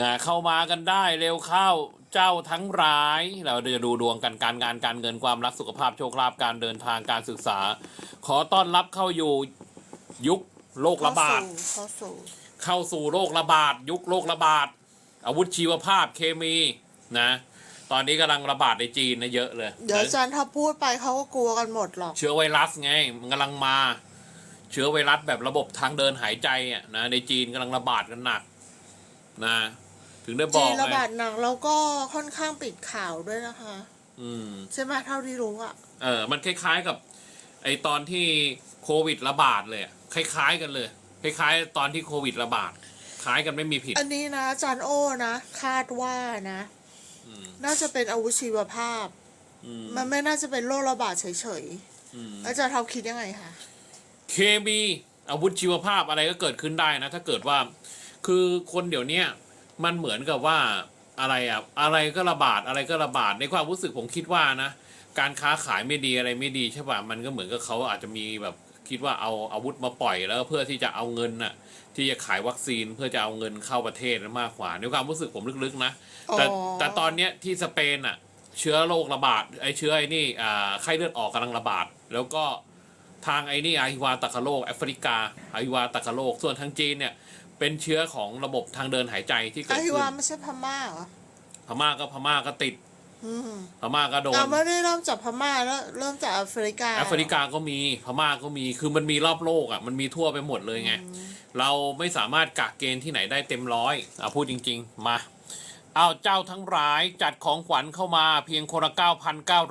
นะเข้ามากันได้เร็วเข้าเจ้าทั้งร้าย เราจะดูดวงกันการงานการเงินความรักสุขภาพโชคลาภการเดินทางการศึกษา ขอต้อนรับเข้าอยู่ยุคโรคระบาด เข้าสู่เข้าสู่โรคระบาด ยุคโรคระบาด อาวุธชีวภาพเคมีนะ ตอนนี้กำลังระบาดในจีนนะเยอะเลย เดี๋ยวอาจารย์ถ้าพูดไปเขาก็กลัวกันหมดหรอก เชื้อไวรัสไงมันกำลังมา เชื้อไวรัสแบบระบบทางเดินหายใจอะนะในจีนกำลังระบาดกันหนัก นะ ถึงได้บจีอกนระไงบาดหนักแล้วก็ค่อนข้างปิดข่าวด้วยนะคะ อืม ใช่ไหมเท่าที่รู้อะเออ มันคล้ายๆกับ ไอตอนที่โควิดระบาดเลยอะคล้าย ๆ กันเลย คล้ายๆ ตอนที่โควิดระบาด คล้ายกันไม่มีผิด อันนี้นะอาจารย์โอ้นะ คาดว่านะ อืม น่าจะเป็นอาวุธชีวภาพ อืมมันไม่น่าจะเป็นโรคระบาดเฉยอืม ๆอาจารย์ท็อปคิดยังไงคะเคมีอาวุธชีวภาพอะไรก็เกิดขึ้นได้นะ ถ้าเกิดว่า คือคนเดี๋ยวเนี้ย มันเหมือนกับว่าอะไรอะอะไรก็ระบาดอะไรก็ระบาดในความรู้สึกผมคิดว่านะการค้าขายไม่ดีอะไรไม่ดีใช่ป่ะมันก็เหมือนกับเขาอาจจะมีแบบคิดว่าเอาอาวุธมาปล่อยแล้วเพื่อที่จะเอาเงินน่ะที่จะขายวัคซีนเพื่อจะเอาเงินเข้าประเทศมากกว่าในความรู้สึกผมลึกๆนะแต่อ๋อแต่ตอนเนี้ยที่สเปนอะเชื้อโรคระบาดไอเชื้อไอ้นี่อ่าไข้เลือดออกกำลังระบาด แล้วก็ ทางไอ้นี่อาฮิวาตากาโรคแอฟริกาอาฮิวาตากาโรคส่วนทางจีนเนี่ย เป็นเชื้อของระบบทางเดินหายใจที่เกิอาดฮิขึ้วานไม่ใช่พม่าเหรอพม่าก็พม่าก็ติดอืมพม่าก็โดน เราไม่ได้เริ่มจากพม่าแล้วเริ่มจากแอฟริกาแอฟริกาก็มีพม่าก็มีคือมันมีรอบโลกอะมันมีทั่วไปหมดเลยไง เราไม่สามารถกะเกณฑ์ที่ไหนได้เต็มร้อยอะพูดจริง ๆ มา เอาเจ้าทั้งร้ายจัดของขวัญเข้ามาเพียงคนละ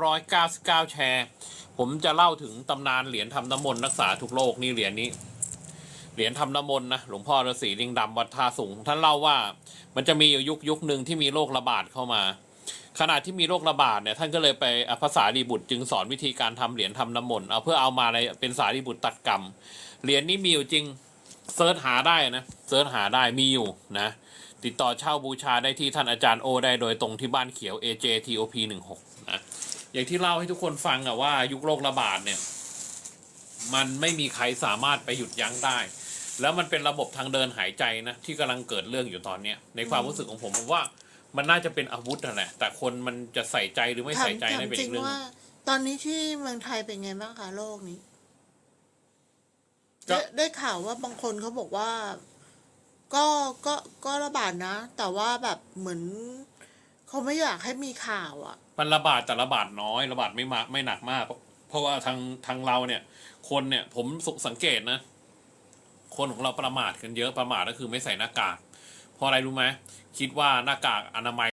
9,999 แชร์ ผมจะเล่าถึงตำนานเหรียญทำน้ำมนต์รักษาทุกโรคนี่เหรียญนี้ เหรียญทำน้ำมนต์นะหลวงพ่อฤาษีลิงดำวัดท่าสูง ท่านเล่าว่ามันจะมีอยู่ยุคยุคหนึ่งที่มีโรคระบาดเข้ามา ขณะที่มีโรคระบาดเนี่ยท่านก็เลยไปภาษาดีบุตรจึงสอนวิธีการทำเหรียญทำน้ำมนต์เอาเพื่อเอามาอะไรเป็นสารีบุตรตัดกรรมเหรียญนี้มีอยู่จริงเซิร์ชหาได้นะเซิร์ชหาได้มีอยู่นะ ติดต่อเช่าบูชาได้ที่ท่านอาจารย์โอได้โดยตรงที่บ้านเขียว AJTOP 16นะอย่างที่เล่าให้ทุกคนฟังอะว่ายุคโรคระบาดเนี่ย มันไม่มีใครสามารถไปหยุดยั้งได้ แล้วมันเป็นระบบทางเดินหายใจนะที่กำลังเกิดเรื่องอยู่ตอนเนี้ยในความรู้สึกของผมผมว่ามันน่าจะเป็นอาวุธนั่นแหละ แต่คนมันจะใส่ใจหรือไม่ถามใส่ใจถามนั่นเป็นจริอีงกเรื่องว่า ตอนนี้ที่เมืองไทยเป็นไงบ้างคะโรคนี้ก็ ได้ได้ข่าวว่าบางคนเขาบอกว่า ก็ก็ก็ระบาดนะ แต่ว่าแบบเหมือนเขาไม่อยากให้มีข่าวอะ มันระบาดแต่ระบาดน้อยระบาดไม่มาไม่หนักมาก เพราะว่าทางทางเราเนี่ย คนเนี่ยผมสังเกตนะ คนของเราประมาทกันเยอะประมาทก็คือไม่ใส่หน้ากากเพราะอะไรรู้ไหมคิดว่าหน้ากากอนามัย